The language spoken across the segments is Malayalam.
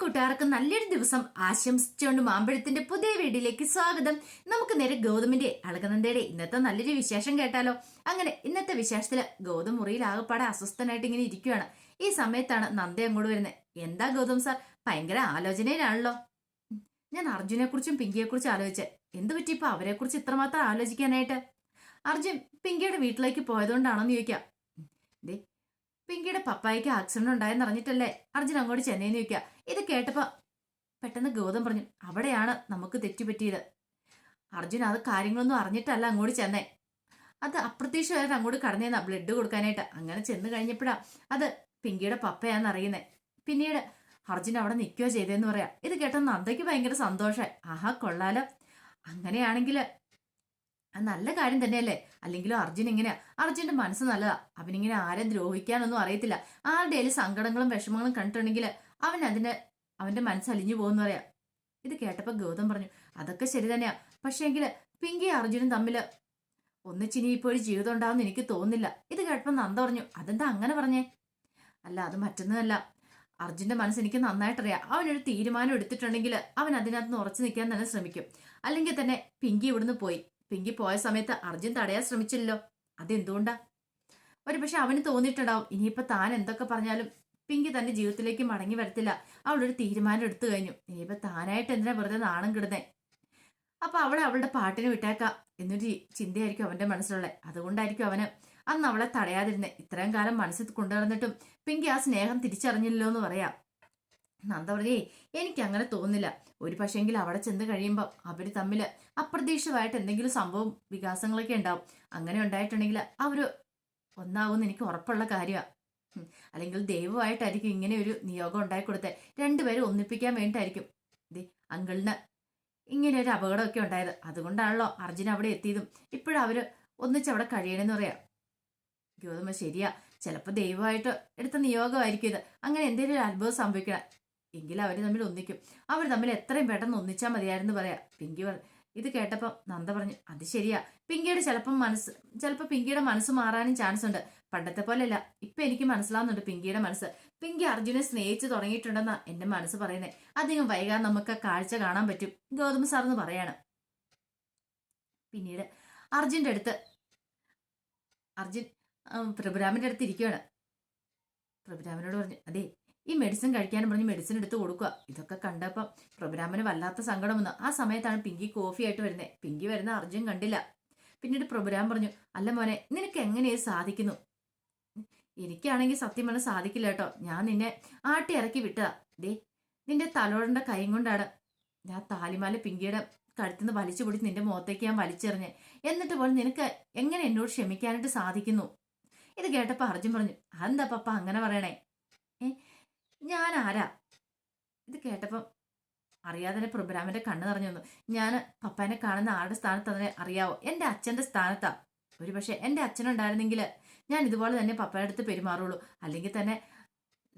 കൂട്ടുകാർക്ക് നല്ലൊരു ദിവസം ആശംസിച്ചുകൊണ്ട് മാമ്പഴത്തിന്റെ പുതിയ വീഡിയോയിലേക്ക് സ്വാഗതം. നമുക്ക് നേരെ ഗൗതമിന്റെ അളകനന്ദയുടെ ഇന്നത്തെ നല്ലൊരു വിശേഷം കേട്ടാലോ? അങ്ങനെ ഇന്നത്തെ വിശേഷത്തിൽ ഗൗതം മുറിയിൽ ആകപ്പാടെ അസ്വസ്ഥനായിട്ട് ഇങ്ങനെ ഇരിക്കുകയാണ് ഈ സമയത്താണ് നന്ദ അങ്ങോട്ട് വരുന്നത്. എന്താ ഗൗതം സാർ? ഭയങ്കര ആലോചനയിലാണല്ലോ. ഞാൻ അർജുനെ കുറിച്ചും പിങ്കിയെ കുറിച്ചും ആലോചിച്ചേ. എന്ത് പറ്റി ഇപ്പൊ അവരെ കുറിച്ച് ഇത്രമാത്രം ആലോചിക്കാനായിട്ട്? അർജുൻ പിങ്കിയുടെ വീട്ടിലേക്ക് പോയതുകൊണ്ടാണോന്ന് ചോദിക്കാം. പിങ്കിയുടെ പപ്പായ്ക്ക് ആക്സിഡന്റ് ഉണ്ടായെന്ന് അറിഞ്ഞിട്ടല്ലേ അർജുൻ അങ്ങോട്ട് ചെന്നൈന്ന് ചോദിക്കുക ഇത് കേട്ടപ്പോ പെട്ടെന്ന് ഗൗതം പറഞ്ഞു അവിടെയാണ് നമുക്ക് തെറ്റുപറ്റിയത്. അർജുൻ അത് കാര്യങ്ങളൊന്നും അറിഞ്ഞിട്ടല്ല അങ്ങോട്ട് ചെന്നേ. അത് അപ്രത്യക്ഷമായിട്ട് അങ്ങോട്ട് കടന്നേന്നാ ബ്ലഡ് കൊടുക്കാനായിട്ട്. അങ്ങനെ ചെന്ന് കഴിഞ്ഞപ്പോഴാ അത് പിങ്കിയുടെ പപ്പയാന്ന് അറിയുന്നേ. പിന്നീട് അർജുൻ അവിടെ നിൽക്കുകയോ ചെയ്തതെന്ന് പറയാം. ഇത് കേട്ട നന്ദയ്ക്ക് ഭയങ്കര സന്തോഷമായി ആഹാ കൊള്ളാലോ. അങ്ങനെയാണെങ്കിൽ അത് നല്ല കാര്യം തന്നെയല്ലേ? അല്ലെങ്കിലും അർജുൻ ഇങ്ങനെ അർജുന്റെ മനസ്സ് നല്ലതാ. അവനിങ്ങനെ ആരെ ദ്രോഹിക്കാനൊന്നും അറിയത്തില്ല. ആരുടെയും സങ്കടങ്ങളും വിഷമങ്ങളും കണ്ടിട്ടുണ്ടെങ്കിൽ അവൻ അതിന്റെ അവന്റെ മനസ്സ് അലിഞ്ഞു പോകുന്നു പറയാ. ഇത് കേട്ടപ്പോൾ ഗൗതം പറഞ്ഞു അതൊക്കെ ശരി തന്നെയാ. പക്ഷേങ്കിൽ പിങ്കി അർജുനും തമ്മിൽ ഒന്നിച്ചിനി ഇപ്പോൾ ഒരു ജീവിതം ഉണ്ടാവുമെന്ന് എനിക്ക് തോന്നുന്നില്ല. ഇത് കേട്ടപ്പോൾ നന്ദ പറഞ്ഞു അതെന്താ അങ്ങനെ പറഞ്ഞേ? അല്ല അത് മറ്റൊന്നുമല്ല. അർജുന്റെ മനസ്സ് എനിക്ക് നന്നായിട്ടറിയാം. അവനൊരു തീരുമാനം എടുത്തിട്ടുണ്ടെങ്കിൽ അവൻ അതിനകത്ത് നിന്ന് ഉറച്ചു നിൽക്കാൻ തന്നെ ശ്രമിക്കും. അല്ലെങ്കിൽ തന്നെ പിങ്കി ഇവിടുന്ന് പോയി. പിങ്കി പോയ സമയത്ത് അർജുൻ തടയാൻ ശ്രമിച്ചില്ലല്ലോ. അതെന്തുകൊണ്ടാ? ഒരു പക്ഷെ അവന് തോന്നിയിട്ടുണ്ടാവും. ഇനിയിപ്പോ താൻ എന്തൊക്കെ പറഞ്ഞാലും പിങ്കി തന്റെ ജീവിതത്തിലേക്ക് മടങ്ങി വരത്തില്ല. അവളൊരു തീരുമാനം എടുത്തു കഴിഞ്ഞു. ഇനിയിപ്പോ താനായിട്ട് എന്തിനാ വെറുതെ നാണം കിടുന്നേ? അപ്പൊ അവളെ അവളുടെ പാട്ടിന് വിട്ടേക്കാം എന്നൊരു ചിന്തയായിരിക്കും അവന്റെ മനസ്സിലുള്ളത് അതുകൊണ്ടായിരിക്കും അവന് അന്ന് അവളെ തടയാതിരുന്നേ. ഇത്രയും കാലം മനസ്സിൽ കൊണ്ടുവന്നിട്ടും പിങ്കി ആ സ്നേഹം തിരിച്ചറിഞ്ഞില്ലല്ലോ എന്ന് പറയാം. നന്ദ പറഞ്ഞേ എനിക്ക് അങ്ങനെ തോന്നുന്നില്ല. ഒരു പക്ഷേങ്കിൽ അവിടെ ചെന്ന് കഴിയുമ്പോൾ അവർ തമ്മിൽ അപ്രതീക്ഷിതമായിട്ട് എന്തെങ്കിലും സംഭവം വികാസങ്ങളൊക്കെ ഉണ്ടാവും. അങ്ങനെ ഉണ്ടായിട്ടുണ്ടെങ്കിൽ അവർ ഒന്നാവുമെന്ന് എനിക്ക് ഉറപ്പുള്ള കാര്യമാണ് അല്ലെങ്കിൽ ദൈവമായിട്ടായിരിക്കും ഇങ്ങനെ ഒരു നിയോഗം ഉണ്ടായി കൊടുത്തത് രണ്ടുപേരും ഒന്നിപ്പിക്കാൻ വേണ്ടിയിട്ടായിരിക്കും. ദേ അങ്കിളിന് ഇങ്ങനെ ഒരു അപകടമൊക്കെ ഉണ്ടായത്. അതുകൊണ്ടാണല്ലോ അർജുൻ അവിടെ എത്തിയതും. ഇപ്പോഴവർ അവർ ഒന്നിച്ച് അവിടെ കഴിയണമെന്ന് പറയാം. ഗൗതമ ശരിയാ. ചിലപ്പോൾ ദൈവമായിട്ട് എടുത്ത നിയോഗമായിരിക്കും ഇത്. അങ്ങനെ എന്തെങ്കിലും ഒരു അത്ഭുതം സംഭവിക്കണം. എങ്കിൽ അവർ തമ്മിൽ ഒന്നിക്കും. അവർ തമ്മിൽ എത്രയും പെട്ടെന്ന് ഒന്നിച്ചാൽ മതിയായിരുന്നു പറയാം. പിങ്കി പറ ഇത് കേട്ടപ്പോൾ നന്ദ പറഞ്ഞു അത് ശരിയാ. പിങ്കിയുടെ ചിലപ്പം മനസ്സ് ചിലപ്പോൾ പിങ്കിയുടെ മനസ്സ് മാറാനും ചാൻസ് ഉണ്ട്. പണ്ടത്തെ പോലെയല്ല. ഇപ്പം എനിക്ക് മനസ്സിലാവുന്നുണ്ട് പിങ്കിയുടെ മനസ്സ്. പിങ്കി അർജുനെ സ്നേഹിച്ച് തുടങ്ങിയിട്ടുണ്ടെന്നാ എന്റെ മനസ്സ് പറയുന്നത് അധികം വൈകാതെ നമുക്ക് കാഴ്ച കാണാൻ പറ്റും. ഗൗതമ സാർ എന്ന് പറയാണ്. പിന്നീട് അർജുന്റെ അടുത്ത് അർജുൻ പ്രഭുരാമന്റെ അടുത്ത് ഇരിക്കുകയാണ് പ്രഭുരാമനോട് പറഞ്ഞു അതെ ഈ മെഡിസിൻ കഴിക്കാനും പറഞ്ഞ് മെഡിസിൻ എടുത്ത് കൊടുക്കുക ഇതൊക്കെ കണ്ടപ്പോൾ പ്രഭുരാമന് വല്ലാത്ത സങ്കടം വന്നു. ആ സമയത്താണ് പിങ്കി കോഫി ആയിട്ട് വരുന്നത് പിങ്കി വരുന്ന അർജുൻ കണ്ടില്ല. പിന്നീട് പ്രഭുരാം പറഞ്ഞു അല്ല മോനെ നിനക്ക് എങ്ങനെയത് സാധിക്കുന്നു? എനിക്കാണെങ്കിൽ സത്യം പറഞ്ഞാൽ സാധിക്കില്ല കേട്ടോ. ഞാൻ നിന്നെ ആട്ടി ഇറക്കി വിട്ടതാ. ദേ നിന്റെ തലോടേണ്ട കൈയും കൊണ്ടാണ് ഞാൻ താലിമാല പിങ്കിയുടെ കഴുത്തുനിന്ന് വലിച്ചു പിടിച്ച് നിന്റെ മുഖത്തേക്ക് ഞാൻ വലിച്ചെറിഞ്ഞ്. എന്നിട്ട് പോലും നിനക്ക് എങ്ങനെ എന്നോട് ക്ഷമിക്കാനായിട്ട് സാധിക്കുന്നു? ഇത് കേട്ടപ്പോൾ അർജുൻ പറഞ്ഞു അതെന്താ പപ്പ അങ്ങനെ പറയണേ? ഏ ഞാൻ ആരാ ഇത് കേട്ടപ്പം അറിയാതെ തന്നെ പ്രഭുരാമന്റെ കണ്ണ് നിറഞ്ഞു വന്നു. ഞാൻ പപ്പാനെ കാണുന്ന ആരുടെ സ്ഥാനത്ത് അതിനെ അറിയാവോ? എന്റെ അച്ഛന്റെ സ്ഥാനത്താ. ഒരു പക്ഷെ എന്റെ അച്ഛനുണ്ടായിരുന്നെങ്കിൽ ഞാൻ ഇതുപോലെ തന്നെ പപ്പയുടെ അടുത്ത് പെരുമാറുള്ളൂ. അല്ലെങ്കിൽ തന്നെ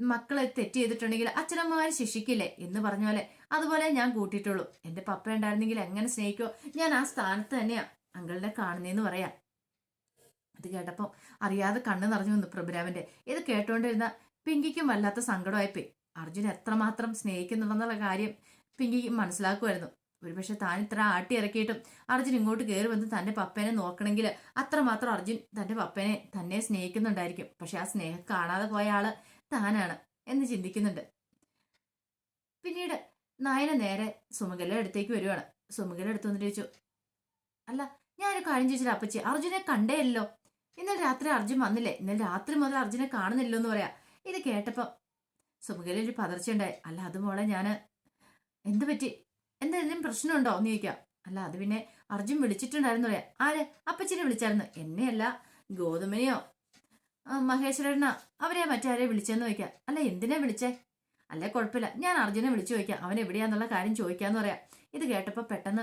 മക്കളെ തെറ്റ് ചെയ്തിട്ടുണ്ടെങ്കിൽ അച്ഛനമ്മമാരെ ശിക്ഷിക്കില്ലേ എന്ന് പറഞ്ഞ പോലെ അതുപോലെ ഞാൻ കൂട്ടിയിട്ടുള്ളൂ. എന്റെ പപ്പ ഉണ്ടായിരുന്നെങ്കിൽ എങ്ങനെ സ്നേഹിക്കോ? ഞാൻ ആ സ്ഥാനത്ത് തന്നെയാ അങ്കളിനെ കാണുന്നേന്ന് പറയാം. ഇത് കേട്ടപ്പോ അറിയാതെ കണ്ണ് നിറഞ്ഞു വന്നു പ്രഭുരാമന്റെ. ഇത് കേട്ടോണ്ടിരുന്ന പിങ്കിക്കും വല്ലാത്ത സങ്കടമായിപ്പോയി. അർജുൻ എത്രമാത്രം സ്നേഹിക്കുന്നുണ്ടെന്നുള്ള കാര്യം പിങ്കിക്ക് മനസ്സിലാക്കുമായിരുന്നു. ഒരുപക്ഷെ താൻ ഇത്ര ആട്ടി ഇറക്കിയിട്ടും അർജുൻ ഇങ്ങോട്ട് കയറി വന്ന് തന്റെ പപ്പേനെ നോക്കണമെങ്കിൽ അത്രമാത്രം അർജുൻ തന്റെ പപ്പേനെ തന്നെ സ്നേഹിക്കുന്നുണ്ടായിരിക്കും. പക്ഷെ ആ സ്നേഹം കാണാതെ പോയ ആൾ താനാണ് എന്ന് ചിന്തിക്കുന്നുണ്ട്. പിന്നീട് നായന നേരെ സുമകല അടുത്തേക്ക് വരുവാണ്. സുമകല അടുത്ത് വന്നിട്ട് ചോദിച്ചു അല്ല ഞാനൊരു കാര്യം ചോദിച്ചില്ല അപ്പച്ചി അർജുനെ കണ്ടേയല്ലോ. ഇന്നലെ രാത്രി അർജുൻ വന്നില്ലേ? ഇന്നലെ രാത്രി മുതൽ അർജുനെ കാണുന്നില്ലോ എന്ന് പറയാ. ഇത് കേട്ടപ്പോൾ സുമുഖയിൽ ഒരു പതർച്ചയുണ്ടായി അല്ല അത് മോളെ ഞാൻ എന്ത് പറ്റി? എന്തെങ്കിലും പ്രശ്നമുണ്ടോ? എന്ന് ചോദിക്കാം. അല്ല അത് പിന്നെ അർജുൻ വിളിച്ചിട്ടുണ്ടായിരുന്നു പറയാം ആര്? അപ്പച്ചിനെ വിളിച്ചായിരുന്നു. എന്നെയല്ല ഗോതമനെയോ മഹേശ്വരനോ അവരെ മറ്റാരെ വിളിച്ചെന്ന് ചോദിക്കാം. അല്ല എന്തിനാ വിളിച്ചേ? അല്ലെ കുഴപ്പമില്ല. ഞാൻ അർജുനെ വിളിച്ചു ചോദിക്കാം. അവൻ എവിടെയാന്നുള്ള കാര്യം ചോദിക്കാന്ന് പറയാം. ഇത് കേട്ടപ്പോ പെട്ടെന്ന്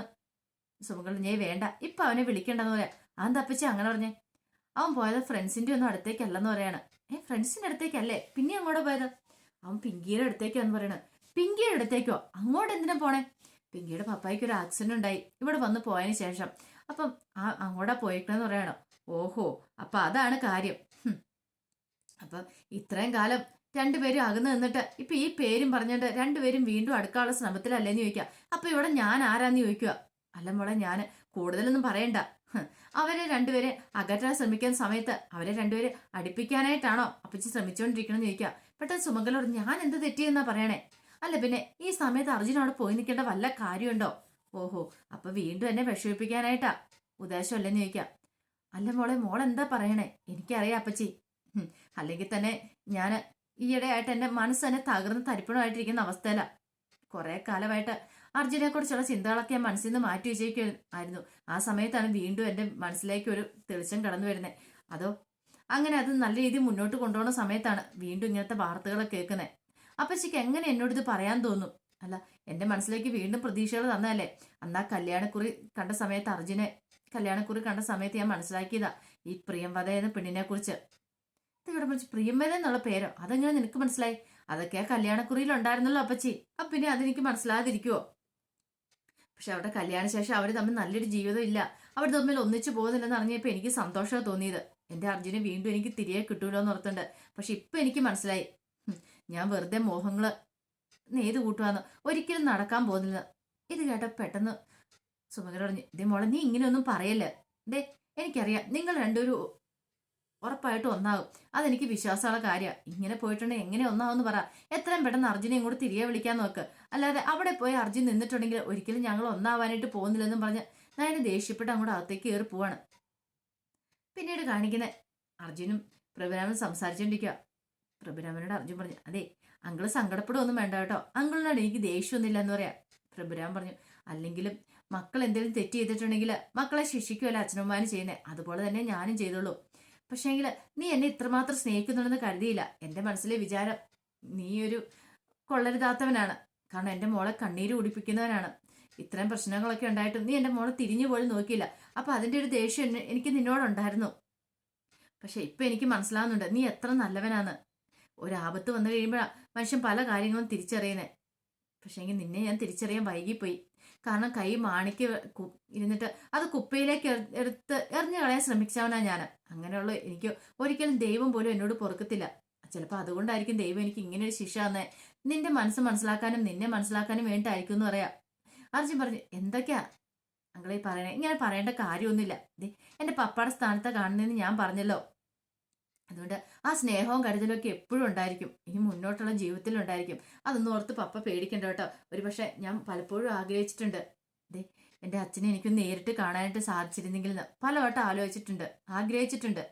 സുമകൾ ഞേ വേണ്ട. ഇപ്പൊ അവനെ വിളിക്കണ്ടെന്ന് പറയാം. അതെന്താ അപ്പച്ചി അങ്ങനെ പറഞ്ഞേ? അവൻ പോയത് ഫ്രണ്ട്സിന്റെ ഒന്നും അടുത്തേക്കല്ലെന്ന് പറയാണ്. ഏ ഫ്രണ്ട്സിന്റെ അടുത്തേക്കല്ലേ? പിന്നെ അങ്ങോട്ട് പോയത്? അവൻ പിങ്കിയുടെ അടുത്തേക്കാന്ന് പറയണത്. പിങ്കിയുടെ അടുത്തേക്കോ? അങ്ങോട്ട് എന്തിനാ പോണേ? പിങ്കിയുടെ പപ്പായ്ക്ക് ഒരു ആക്സിഡന്റ് ഉണ്ടായി. ഇവിടെ വന്ന് പോയതിന് ശേഷം. അപ്പം ആ അങ്ങോട്ടാ പോയിക്കണെന്ന് പറയണോ? ഓഹോ അപ്പൊ അതാണ് കാര്യം. അപ്പം ഇത്രയും കാലം രണ്ടുപേരും അകന്ന് നിന്നിട്ട് ഇപ്പൊ ഈ പേരും പറഞ്ഞിട്ട് രണ്ടുപേരും വീണ്ടും അടുക്കാനുള്ള ശ്രമത്തിലല്ലേന്ന് ചോദിക്കുക അപ്പൊ ഇവിടെ ഞാൻ ആരാന്ന് ചോദിക്കുക അല്ല മോളെ ഞാൻ കൂടുതലൊന്നും പറയണ്ട. അവരെ രണ്ടുപേരെ അകറ്റാൻ ശ്രമിക്കുന്ന സമയത്ത് അവരെ രണ്ടുപേരെ അടുപ്പിക്കാനായിട്ടാണോ അപ്പച്ചി ശ്രമിച്ചുകൊണ്ടിരിക്കണമെന്ന് ചോദിക്കുക പെട്ടെന്ന് സുമംഗലോട് ഞാൻ എന്ത് തെറ്റിയെന്നാ പറയണേ? അല്ല പിന്നെ ഈ സമയത്ത് അർജുൻ അവിടെ പോയി നിൽക്കേണ്ട വല്ല കാര്യമുണ്ടോ? ഓഹോ അപ്പൊ വീണ്ടും എന്നെ വിഷമിപ്പിക്കാനായിട്ടാ. ഉദ്ദേശം അല്ലെന്ന് ചോദിക്കാം. അല്ല മോളെ മോൾ എന്താ പറയണേ? എനിക്കറിയാം അപ്പച്ചി. അല്ലെങ്കിൽ തന്നെ ഞാൻ ഈയിടെയായിട്ട് എന്റെ മനസ്സ് തന്നെ തകർന്ന് തരിപ്പണമായിട്ടിരിക്കുന്ന അവസ്ഥയല്ല കുറെ കാലമായിട്ട് അർജുനെ കുറിച്ചുള്ള ചിന്തകളൊക്കെ ഞാൻ മനസ്സിൽ നിന്ന് മാറ്റി വെച്ചേക്കായിരുന്നു ആ സമയത്താണ് വീണ്ടും എന്റെ മനസ്സിലേക്ക് ഒരു തെളിച്ചം കടന്നു വരുന്നത് അതോ? അങ്ങനെ അത് നല്ല രീതിയിൽ മുന്നോട്ട് കൊണ്ടുപോകുന്ന സമയത്താണ് വീണ്ടും ഇങ്ങനത്തെ വാർത്തകൾ കേൾക്കുന്നത് അപ്പച്ചയ്ക്ക് എങ്ങനെ എന്നോട് ഇത് പറയാൻ തോന്നും? അല്ല എന്റെ മനസ്സിലേക്ക് വീണ്ടും പ്രതീക്ഷകൾ തന്നതല്ലേ? അന്നാ കല്യാണക്കുറി കണ്ട സമയത്ത് അർജുനെ കല്യാണക്കുറി കണ്ട സമയത്ത് ഞാൻ മനസ്സിലാക്കിയതാ ഈ പ്രിയംവത എന്ന പെണ്ണിനെ കുറിച്ച്. ഇവിടെ വിളിച്ച് പ്രിയംവദ എന്നുള്ള പേരോ? അതെങ്ങനെ നിനക്ക് മനസ്സിലായി? അതൊക്കെ ആ കല്യാണക്കുറിയിൽ ഉണ്ടായിരുന്നല്ലോ അപ്പച്ചി. അപ്പം പിന്നെ അതെനിക്ക് മനസ്സിലാതിരിക്കുവോ പക്ഷെ അവരുടെ കല്യാണ ശേഷം അവർ തമ്മിൽ നല്ലൊരു ജീവിതം ഇല്ല. അവർ തമ്മിൽ ഒന്നിച്ചു പോകുന്നില്ലെന്ന് അറിഞ്ഞപ്പോൾ എനിക്ക് സന്തോഷമാണ് തോന്നിയത്. എന്റെ അർജുനെ വീണ്ടും എനിക്ക് തിരികെ കിട്ടൂലോ എന്ന് ഓർത്തുണ്ട് പക്ഷെ ഇപ്പൊ എനിക്ക് മനസ്സിലായി. ഞാൻ വെറുതെ മോഹങ്ങൾ നെയ്ത് കൂട്ടുവാന്ന്? ഒരിക്കലും നടക്കാൻ പോകുന്നില്ല. ഇത് കേട്ട പെട്ടെന്ന് സുമകര പറഞ്ഞു ഇതേ മോളെ നീ ഇങ്ങനെയൊന്നും പറയല്ലേ? ദേ എനിക്കറിയാം നിങ്ങൾ രണ്ടുപേരും ഉറപ്പായിട്ടും ഒന്നാകും. അതെനിക്ക് വിശ്വാസമുള്ള കാര്യമാണ് ഇങ്ങനെ പോയിട്ടുണ്ടെങ്കിൽ എങ്ങനെ ഒന്നാവെന്ന് പറ. എത്രയും പെട്ടെന്ന് അർജുനെ ഇങ്ങോട്ട് തിരികെ വിളിക്കാൻ നോക്ക്. അല്ലാതെ അവിടെ പോയി അർജുൻ നിന്നിട്ടുണ്ടെങ്കിൽ ഒരിക്കലും ഞങ്ങൾ ഒന്നാവാനായിട്ട് പോകുന്നില്ലെന്നും പറഞ്ഞ് ഞാൻ ദേഷ്യപ്പെട്ട് അങ്ങോട്ട് അകത്തേക്ക് കയറി പോവാണ്. പിന്നീട് കാണിക്കുന്ന അർജുനും പ്രഭുരാമനും സംസാരിച്ചോണ്ടിരിക്കുക പ്രഭുരാമനോട് അർജുൻ പറഞ്ഞു അതെ അങ്കിൾ സങ്കടപ്പെടുകയൊന്നും വേണ്ട കേട്ടോ. അങ്കിളിനോട് എനിക്ക് ദേഷ്യമൊന്നുമില്ല എന്ന് പറയാം. പ്രഭുരാമൻ പറഞ്ഞു അല്ലെങ്കിലും മക്കൾ എന്തെങ്കിലും തെറ്റ് ചെയ്തിട്ടുണ്ടെങ്കിൽ മക്കളെ ശിക്ഷിക്കുമല്ലോ അച്ഛനമ്മമാരും ചെയ്യുന്നത് അതുപോലെ തന്നെ ഞാനും ചെയ്തോളൂ. പക്ഷേങ്കിൽ നീ എന്നെ ഇത്രമാത്രം സ്നേഹിക്കുന്നുണ്ടെന്ന് കരുതിയില്ല. എന്റെ മനസ്സിലെ വിചാരം നീ ഒരു കൊള്ളരുതാത്തവനാണ്. കാരണം എന്റെ മോളെ കണ്ണീര് കുടിപ്പിക്കുന്നവനാണ്. ഇത്രയും പ്രശ്നങ്ങളൊക്കെ ഉണ്ടായിട്ടും നീ എന്റെ മോളെ തിരിഞ്ഞു പോലും നോക്കിയില്ല. അപ്പൊ അതിന്റെ ഒരു ദേഷ്യം എനിക്ക് നിന്നോടുണ്ടായിരുന്നു പക്ഷെ ഇപ്പൊ എനിക്ക് മനസ്സിലാവുന്നുണ്ട് നീ എത്ര നല്ലവനാണ് ഒരാപത്ത് വന്നു കഴിയുമ്പോഴാണ് മനുഷ്യൻ പല കാര്യങ്ങളും തിരിച്ചറിയുന്നത് പക്ഷേങ്കിൽ നിന്നെ ഞാൻ തിരിച്ചറിയാൻ വൈകിപ്പോയി. കാരണം കൈ മാണിക്ക് ഇരുന്നിട്ട് അത് കുപ്പയിലേക്ക് എടുത്ത് എറിഞ്ഞു കളയാൻ ശ്രമിച്ചവനാ ഞാൻ അങ്ങനെയുള്ള എനിക്ക് ഒരിക്കലും ദൈവം പോലും എന്നോട് പൊറുക്കത്തില്ല. ചിലപ്പോൾ അതുകൊണ്ടായിരിക്കും ദൈവം എനിക്ക് ഇങ്ങനെ ഒരു ശിക്ഷ തന്നെ. നിന്റെ മനസ്സ് മനസ്സിലാക്കാനും നിന്നെ മനസ്സിലാക്കാനും വേണ്ടിയിട്ടായിരിക്കും എന്ന് പറയാം. അർജുൻ പറഞ്ഞു എന്തൊക്കെയാ? അങ്ങളെ പറയണേ ഇങ്ങനെ പറയേണ്ട കാര്യമൊന്നുമില്ല. എന്റെ പപ്പയുടെ സ്ഥാനത്ത് കാണുന്നതെന്ന് ഞാൻ പറഞ്ഞല്ലോ. അതുകൊണ്ട് ആ സ്നേഹവും കരുതലും ഒക്കെ എപ്പോഴും ഉണ്ടായിരിക്കും. ഇനി മുന്നോട്ടുള്ള ജീവിതത്തിലും ഉണ്ടായിരിക്കും അതൊന്നും ഓർത്ത് പപ്പ പേടിക്കണ്ട കേട്ടോ. ഒരു പക്ഷെ ഞാൻ പലപ്പോഴും ആഗ്രഹിച്ചിട്ടുണ്ട്. ദേ എന്റെ അച്ഛനെ എനിക്ക് നേരിട്ട് കാണാനായിട്ട് സാധിച്ചിരുന്നെങ്കിൽ എന്ന് പലവട്ടം ആലോചിച്ചിട്ടുണ്ട്. ആഗ്രഹിച്ചിട്ടുണ്ട്.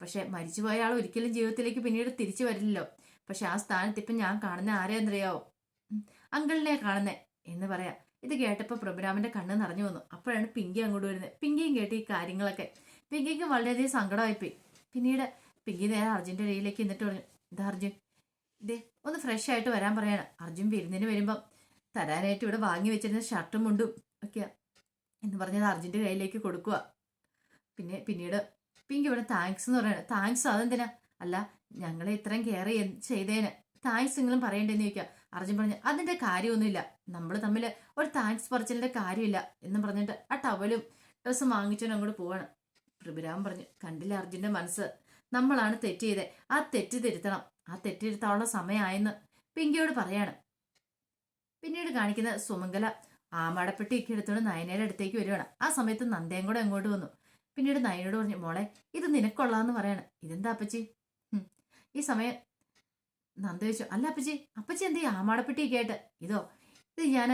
പക്ഷെ മരിച്ചുപോയ ആൾ ഒരിക്കലും ജീവിതത്തിലേക്ക് പിന്നീട് തിരിച്ചു വരില്ലല്ലോ. പക്ഷെ ആ സ്ഥാനത്ത് ഇപ്പം ഞാൻ കാണുന്ന ആരെയെന്നറിയാവോ അങ്കിളിനെ കാണുന്നേ എന്ന് പറയാം. ഇത് കേട്ടപ്പോൾ പ്രഭുരാമന്റെ കണ്ണ് നിറഞ്ഞു വന്നു. അപ്പോഴാണ് പിങ്കി അങ്ങോട്ട് വരുന്നത്. പിങ്കിയും കേട്ട് ഈ കാര്യങ്ങളൊക്കെ. പിങ്കിക്ക് വളരെയധികം സങ്കടമായിപ്പോയി. പിന്നീട് പിങ്കി നേരെ അർജുന്റെ ഇടയിലേക്ക് എന്നിട്ട് പറഞ്ഞു ഇതാ അർജുൻ ഇതേ ഒന്ന് ഫ്രഷ് ആയിട്ട് വരാൻ പറയാണ്. അർജുൻ വിരുന്നിന് വരുമ്പം തരാനായിട്ട് ഇവിടെ വാങ്ങി വെച്ചിരുന്ന ഷർട്ടും മുണ്ടും ഒക്കെയാ എന്ന് പറഞ്ഞത് അർജുന്റെ കയ്യിലേക്ക് കൊടുക്കുക പിന്നെ പിന്നീട് പിങ്ക് ഇവിടെ താങ്ക്സ് എന്ന് പറയണം. താങ്ക്സ് അതെന്തിനാ? അല്ല ഞങ്ങളെ ഇത്രയും കെയർ ചെയ്തേന്. താങ്ക്സ് നിങ്ങളും പറയണ്ടെന്ന് ചോദിക്കുക അർജുൻ പറഞ്ഞു അതിന്റെ കാര്യമൊന്നുമില്ല. നമ്മൾ തമ്മിൽ ഒരു താങ്ക്സ് പറച്ചിലിന്റെ കാര്യമില്ല എന്ന് പറഞ്ഞിട്ട് ആ ടവലും ഡ്രസ്സും വാങ്ങിച്ചോണ്ട് അങ്ങോട്ട് പോവാണ്. പ്രഭുരാമൻ പറഞ്ഞു കണ്ടില്ല അർജുന്റെ മനസ്സ്? നമ്മളാണ് തെറ്റ് ചെയ്തത് ആ തെറ്റ് തിരുത്തണം ആ തെറ്റ് തിരുത്താനുള്ള സമയമായെന്ന് പിങ്കിയോട് പറയാണ്. പിന്നീട് കാണിക്കുന്ന സുമംഗല ആമാടപ്പെട്ടിയൊക്കെ എടുത്തുകൊണ്ട് നയനയുടെ അടുത്തേക്ക് വരുവാണ്. ആ സമയത്ത് നന്ദയും കൂടെ അങ്ങോട്ട് വന്നു. പിന്നീട് നയനോട് പറഞ്ഞു മോളെ ഇത് നിനക്കൊള്ളാന്ന് പറയാണ്. ഇതെന്താ അപ്പച്ചി? ഈ സമയം നന്ദ ചോദിച്ചു അല്ല അപ്പച്ചി അപ്പച്ചി എന്തേ ആമാടപ്പെട്ടിയൊക്കെ ആയിട്ട്? ഇതോ ഇത് ഞാൻ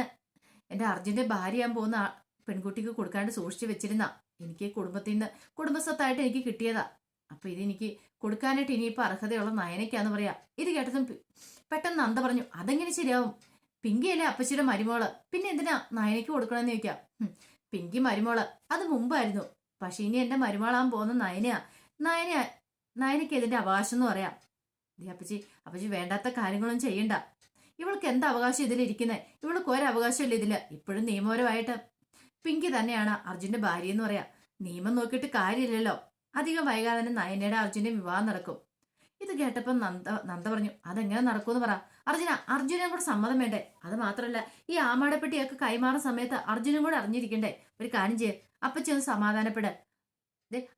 എന്റെ അർജുന്റെ ഭാര്യയാൻ പോകുന്ന പെൺകുട്ടിക്ക് കൊടുക്കാണ്ട് സൂക്ഷിച്ച് വെച്ചിരുന്ന എനിക്ക് കുടുംബത്തിൽ നിന്ന് കുടുംബസ്വത്തായിട്ട് എനിക്ക് കിട്ടിയതാ. അപ്പൊ ഇതെനിക്ക് കൊടുക്കാനായിട്ട് ഇനിയിപ്പോൾ അർഹതയുള്ള നയനയ്ക്കാന്ന് പറയാ. ഇത് കേട്ടതും പെട്ടെന്ന് നന്ദ പറഞ്ഞു അതെങ്ങനെ ശരിയാവും? പിങ്കിയല്ലേ അപ്പച്ചിയുടെ മരുമോൾ പിന്നെ എന്തിനാ നയനയ്ക്ക് കൊടുക്കണമെന്ന് ചോദിക്കാം. പിങ്കി മരുമോൾ അത് മുമ്പായിരുന്നു. പക്ഷെ ഇനി എന്റെ മരുമോളാൻ പോകുന്ന നയനയാ. നയന നയനയ്ക്ക് ഇതിന്റെ അവകാശം എന്ന് പറയാം. ദേ അപ്പച്ചി അപ്പച്ചി വേണ്ടാത്ത കാര്യങ്ങളൊന്നും ചെയ്യണ്ട. ഇവൾക്ക് എന്താ അവകാശം ഇതിലിരിക്കുന്നത് ഇവൾക്ക് ഒരു അവകാശമില്ല ഇതിൽ? ഇപ്പോഴും നിയമപരമായിട്ട് പിങ്കി തന്നെയാണ് അർജുന്റെ ഭാര്യ എന്ന് പറയാം. നിയമം നോക്കിയിട്ട് കാര്യമില്ലല്ലോ. അധികം വൈകാതെ തന്നെ നയനയുടെ അർജുന്റെ വിവാഹം നടക്കും. ഇത് കേട്ടപ്പോൾ നന്ദ നന്ദ പറഞ്ഞു അതെങ്ങനെ നടക്കുമെന്ന് പറ. അർജുന അർജുനും കൂടെ സമ്മതം വേണ്ടേ? അത് മാത്രമല്ല ഈ ആമാടപ്പെട്ടിയൊക്കെ കൈമാറുന്ന സമയത്ത് അർജുനും കൂടെ അറിഞ്ഞിരിക്കണ്ടേ? ഒരു കാര്യം ചെയ്യ് അപ്പച്ചി ഒന്ന് സമാധാനപ്പെട്.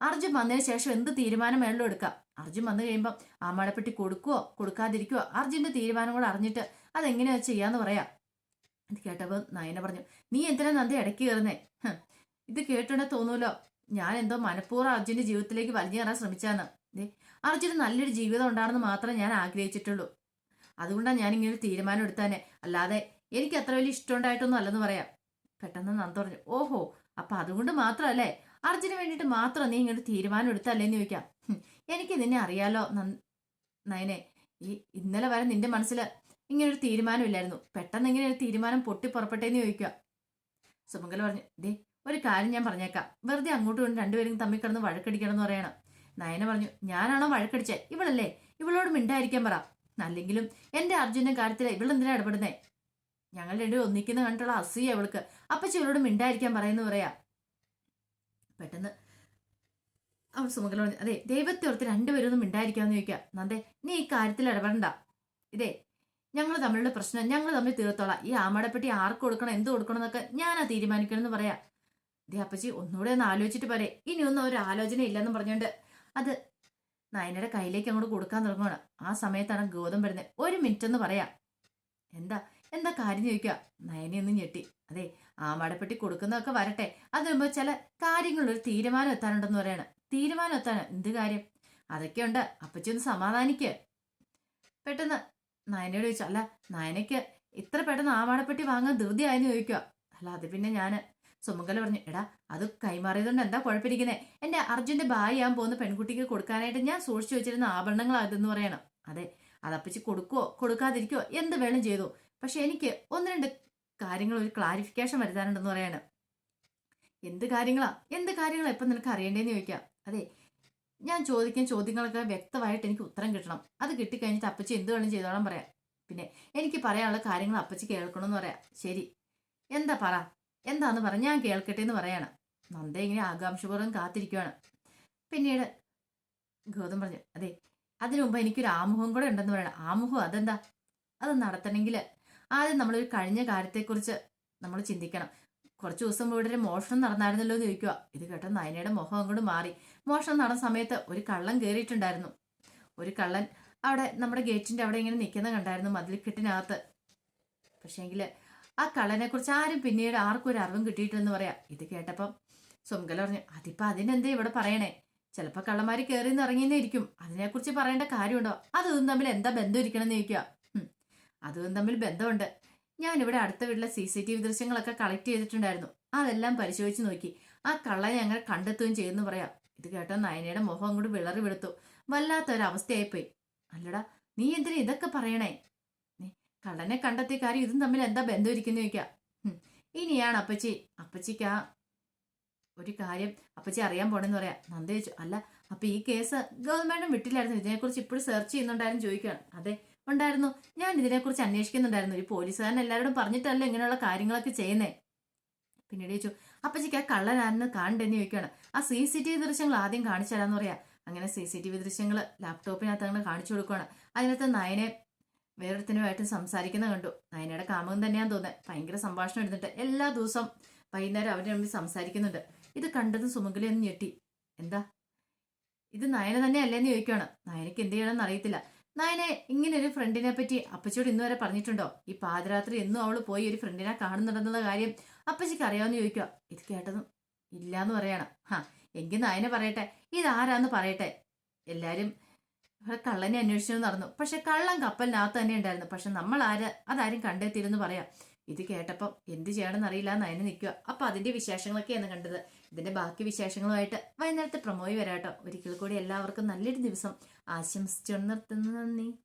അർജുൻ വന്നതിന് ശേഷം എന്ത് തീരുമാനം വേണമല്ലോ എടുക്കാം. അർജുൻ വന്നു കഴിയുമ്പോൾ ആമാടപ്പെട്ടി മടപ്പെട്ടി കൊടുക്കുവോ കൊടുക്കാതിരിക്കുവോ അർജുന്റെ തീരുമാനം കൂടെ അറിഞ്ഞിട്ട് അതെങ്ങനെയാ ചെയ്യാന്ന് പറയാം. ഇത് കേട്ടപ്പോൾ നയന പറഞ്ഞു നീ എന്തിനാ നന്ദി ഇടയ്ക്ക് കയറുന്നേ? ഇത് കേട്ടോടെ തോന്നൂലോ? ഞാൻ എന്തോ മനഃപൂർവം അർജുന്റെ ജീവിതത്തിലേക്ക് വലിഞ്ഞു കയറാൻ ശ്രമിച്ചാന്ന്. ദേ അർജുന് നല്ലൊരു ജീവിതം ഉണ്ടാണെന്ന് മാത്രമേ ഞാൻ ആഗ്രഹിച്ചിട്ടുള്ളൂ. അതുകൊണ്ടാണ് ഞാൻ ഇങ്ങനെ ഒരു തീരുമാനം എടുത്താനെ അല്ലാതെ എനിക്ക് അത്ര വലിയ ഇഷ്ടമുണ്ടായിട്ടൊന്നും അല്ലെന്ന് പറയാം. പെട്ടെന്ന് നന്ദ പറഞ്ഞു ഓഹോ അപ്പൊ അതുകൊണ്ട് മാത്രമല്ലേ? അർജുന് വേണ്ടിയിട്ട് മാത്രം നീ ഇങ്ങനെ തീരുമാനം എടുത്തല്ലേന്ന് ചോദിക്കാം. എനിക്ക് നിന്നെ അറിയാലോ നയനെ. ഈ ഇന്നലെ വരെ നിന്റെ മനസ്സിൽ തീരുമാനം ഇല്ലായിരുന്നു. പെട്ടെന്ന് ഇങ്ങനെ ഒരു തീരുമാനം പൊട്ടി പുറപ്പെട്ടേന്ന് ചോദിക്കുക. സുമംഗല പറഞ്ഞു ദേ ഒരു കാര്യം ഞാൻ പറഞ്ഞേക്കാം. വെറുതെ അങ്ങോട്ട് കൊണ്ട് രണ്ടുപേരും തമ്മിൽ കിടന്ന് വഴക്കടിക്കണം എന്ന് പറയണം. നയന പറഞ്ഞു ഞാനാണോ വഴക്കടിച്ചേ? ഇവളല്ലേ? ഇവളോട് മിണ്ടായിരിക്കാൻ പറ. അല്ലെങ്കിലും എന്റെ അർജുന്റെ കാര്യത്തിൽ ഇവളെന്തിനാ ഇടപെടുന്നേ? ഞങ്ങൾ രണ്ടും ഒന്നിക്കുന്ന കണ്ടുള്ള അസൂയ ഇവൾക്ക്. അപ്പച്ചി ഇവളോട് മിണ്ടായിരിക്കാൻ പറയുന്നു പറയാ. പെട്ടെന്ന് അവൾ സുമകല പറഞ്ഞു അതെ ദൈവത്തെ ഓർത്ത് രണ്ടുപേരും ഒന്നും മിണ്ടായിരിക്കാന്ന് ചോദിക്കുക നന്ദേ നീ ഈ കാര്യത്തിൽ ഇടപെടണ്ട. ഇതേ ഞങ്ങൾ തമ്മിലുള്ള പ്രശ്നം ഞങ്ങൾ തമ്മിൽ തീർത്തോളാം. ഈ ആമടപ്പെട്ടി ആർക്ക് കൊടുക്കണം എന്ത് കൊടുക്കണം എന്നൊക്കെ ഞാനാ തീരുമാനിക്കണമെന്ന് പറയാ. ദേ അപ്പച്ചി ഒന്നുകൂടെ ഒന്ന് ആലോചിച്ചിട്ട് പറയേ ഇനിയൊന്നും ഒരു ആലോചന ഇല്ലെന്ന് പറഞ്ഞുകൊണ്ട് അത് നയനയുടെ കയ്യിലേക്ക് അങ്ങോട്ട് കൊടുക്കാൻ തുടങ്ങുകയാണ് ആ സമയത്താണ് ഗൗതം വരുന്നത് ഒരു മിനിറ്റ് എന്ന് പറയാം. എന്താ എന്താ കാര്യം ചോദിക്കുക നയനയൊന്നും ഞെട്ടി. അതെ ആ മടപ്പെട്ടി കൊടുക്കുന്നതൊക്കെ വരട്ടെ. അത് വരുമ്പോൾ ചില കാര്യങ്ങളൊരു തീരുമാനം എത്താനുണ്ടെന്ന് പറയാണ്. തീരുമാനം എത്താണ് എന്ത് കാര്യം? അതൊക്കെ ഉണ്ട്. അപ്പച്ചി ഒന്ന് സമാധാനിക്ക്. പെട്ടെന്ന് നയനയോട് ചോദിച്ചു അല്ല നയനയ്ക്ക് ഇത്ര പെട്ടെന്ന് ആ മടപ്പെട്ടി വാങ്ങാൻ ധൃതിയായെന്ന് ചോദിക്കുക അല്ല അത് പിന്നെ ഞാൻ സുമംഗല പറഞ്ഞു എടാ അത് കൈമാറിയതുകൊണ്ട് എന്താ കുഴപ്പമിരിക്കുന്നത് എന്റെ അർജുന്റെ ഭാര്യയാൻ പോകുന്ന പെൺകുട്ടിക്ക് കൊടുക്കാനായിട്ട് ഞാൻ സൂക്ഷിച്ചു വെച്ചിരുന്ന ആഭരണങ്ങളാതെന്ന് പറയണം. അതെ അതപ്പച്ചി കൊടുക്കുവോ? കൊടുക്കാതിരിക്കുവോ? എന്ത് വേണം ചെയ്തു? പക്ഷെ എനിക്ക് ഒന്ന് രണ്ട് കാര്യങ്ങൾ ഒരു ക്ലാരിഫിക്കേഷൻ വരുത്താനുണ്ടെന്ന് പറയാണ്. എന്ത് കാര്യങ്ങളാ? എന്ത് കാര്യങ്ങളാ ഇപ്പം നിനക്ക് അറിയേണ്ടതെന്ന് ചോദിക്കാം. അതെ ഞാൻ ചോദിക്കുന്ന ചോദ്യങ്ങളൊക്കെ വ്യക്തമായിട്ട് എനിക്ക് ഉത്തരം കിട്ടണം. അത് കിട്ടിക്കഴിഞ്ഞിട്ട് അപ്പച്ചി എന്ത് വേണം ചെയ്തോളാം പറയാം. പിന്നെ എനിക്ക് പറയാനുള്ള കാര്യങ്ങൾ അപ്പച്ചി കേൾക്കണമെന്ന് പറയാം. ശരി എന്താ പറ? എന്താന്ന് പറഞ്ഞ് ഞാൻ കേൾക്കട്ടെ എന്ന് പറയാണ്. നന്ദ ഇങ്ങനെ ആകാംക്ഷപൂർവം കാത്തിരിക്കുവാണ്. പിന്നീട് ഗൗതം പറഞ്ഞു അതെ അതിനു മുമ്പ് എനിക്കൊരു ആമുഖം കൂടെ ഉണ്ടെന്ന് പറയണം. ആമുഖം അതെന്താ? അത് നടത്തണമെങ്കിൽ ആദ്യം നമ്മളൊരു കഴിഞ്ഞ കാര്യത്തെക്കുറിച്ച് നമ്മൾ ചിന്തിക്കണം. കുറച്ച് ദിവസം ഇവിടെ ഒരു മോഷണം നടന്നായിരുന്നല്ലോ എന്ന് ചോദിക്കുക ഇത് കേട്ട നയനയുടെ മുഖം അങ്ങോട്ട് മാറി. മോഷണം നടന്ന സമയത്ത് ഒരു കള്ളൻ കയറിയിട്ടുണ്ടായിരുന്നു ഒരു കള്ളൻ അവിടെ നമ്മുടെ ഗേറ്റിന്റെ അവിടെ ഇങ്ങനെ നിൽക്കുന്ന കണ്ടായിരുന്നു മതിൽ കെട്ടിനകത്ത് പക്ഷേങ്കിൽ ആ കള്ളനെ കുറിച്ച് ആരും പിന്നീട് ആർക്കും ഒരു അറിവും കിട്ടിയിട്ടെന്ന് പറയാം. ഇത് കേട്ടപ്പം സുമകല പറഞ്ഞു അതിപ്പോ അതിനെന്തേ ഇവിടെ പറയണേ? ചിലപ്പോ കള്ളന്മാര് കയറി ഇറങ്ങിയെന്നേ ഇരിക്കും. അതിനെക്കുറിച്ച് പറയേണ്ട കാര്യമുണ്ടോ? അതും തമ്മിൽ എന്താ ബന്ധം ഇരിക്കണം എന്ന് ചോദിക്കുക അതും തമ്മിൽ ബന്ധമുണ്ട്. ഞാൻ ഇവിടെ അടുത്ത വീട്ടിലെ സി സി ടി വി ദൃശ്യങ്ങളൊക്കെ കളക്ട് ചെയ്തിട്ടുണ്ടായിരുന്നു. അതെല്ലാം പരിശോധിച്ച് നോക്കി. ആ കള്ളനെ ഞങ്ങൾ കണ്ടെത്തുകയും ചെയ്യുന്നു പറയാം. ഇത് കേട്ടോ നയനയുടെ മുഖം അങ്ങോട്ട് വിളറി വെളുത്തു വല്ലാത്തൊരവസ്ഥയായിപ്പോയി. അല്ലടാ നീ എന്തിനാ ഇതൊക്കെ പറയണേ? കള്ളനെ കണ്ടെത്തിയ കാര്യം ഇതും തമ്മിൽ എന്താ ബന്ധം ഇരിക്കുന്നു ചോദിക്കാം. ഇനിയാണ് അപ്പച്ചി. അപ്പച്ചിക്ക് ഒരു കാര്യം അപ്പച്ചി അറിയാൻ പോണെന്ന് പറയാം. നന്ദി ചോദിച്ചു. അല്ല അപ്പൊ ഈ കേസ് ഗവൺമെന്റും വിട്ടില്ലായിരുന്നു. ഇതിനെക്കുറിച്ച് ഇപ്പോഴും സെർച്ച് ചെയ്യുന്നുണ്ടായിരുന്നു ചോദിക്കുകയാണ്. അതെ ഉണ്ടായിരുന്നു. ഞാൻ ഇതിനെക്കുറിച്ച് അന്വേഷിക്കുന്നുണ്ടായിരുന്നു. ഒരു പോലീസുകാരൻ എല്ലാവരോടും പറഞ്ഞിട്ടല്ല ഇങ്ങനെയുള്ള കാര്യങ്ങളൊക്കെ ചെയ്യുന്നേ. പിന്നീട് ചോദിച്ചു അപ്പച്ചിക്ക് ആ കള്ളനാരെന്ന് കാണണ്ടെന്ന് ചോദിക്കുകയാണ്. ആ സി സി ടി വി ദൃശ്യങ്ങൾ ആദ്യം കാണിച്ചു തരാന്ന് പറയാം. അങ്ങനെ സി സി ടി വി ദൃശ്യങ്ങൾ ലാപ്ടോപ്പിനകത്ത് അങ്ങനെ കാണിച്ചു കൊടുക്കുകയാണ് അതിനകത്ത് നയനെ വേറൊരുത്തനുമായിട്ട് സംസാരിക്കുന്ന കണ്ടു. നയനയുടെ കാമകം തന്നെയാന്ന് തോന്നുന്നത് ഭയങ്കര സംഭാഷണം എടുത്തിട്ട് എല്ലാ ദിവസവും വൈകുന്നേരം അവരുടെ മുമ്പിൽ സംസാരിക്കുന്നുണ്ട്. ഇത് കണ്ടതും സുമംഗലയൊന്നും ഞെട്ടി. എന്താ? ഇത് നയന തന്നെ അല്ലേന്ന് ചോദിക്കുകയാണ് നയനക്ക് എന്ത് ചെയ്യണമെന്ന് അറിയത്തില്ല. നയനെ ഇങ്ങനെ ഒരു ഫ്രണ്ടിനെ പറ്റി അപ്പച്ചിയോട് ഇന്നുവരെ പറഞ്ഞിട്ടുണ്ടോ? ഈ പാതിരാത്രി എന്നും അവൾ പോയി ഒരു ഫ്രണ്ടിനെ കാണുന്നുണ്ടെന്നുള്ള കാര്യം അപ്പച്ചിക്ക് അറിയാമെന്ന് ചോദിക്കുക ഇത് കേട്ടതും ഇല്ലാന്ന് പറയണം. ഹാ എങ്കിൽ നയനെ പറയട്ടെ. ഇതാരാന്ന് പറയട്ടെ. എല്ലാരും ഇവിടെ കള്ളനെ അന്വേഷിച്ചു നടന്നു. പക്ഷെ കള്ളൻ കപ്പലിനകത്ത് തന്നെ ഉണ്ടായിരുന്നു. പക്ഷെ നമ്മൾ ആര്? അതാരും കണ്ടെത്തിയിരുന്നു പറയാം. ഇത് കേട്ടപ്പം എന്ത് ചെയ്യണമെന്ന് അറിയില്ല അതിന് നിൽക്കുക. അപ്പൊ അതിന്റെ വിശേഷങ്ങളൊക്കെയാണ് കണ്ടത്. ഇതിന്റെ ബാക്കി വിശേഷങ്ങളുമായിട്ട് വൈകുന്നേരത്തെ പ്രമോയി വരാട്ടോ ഒരിക്കൽ കൂടി എല്ലാവർക്കും നല്ലൊരു ദിവസം. ആശംസിച്ചു നിർത്തുന്നു. നന്ദി.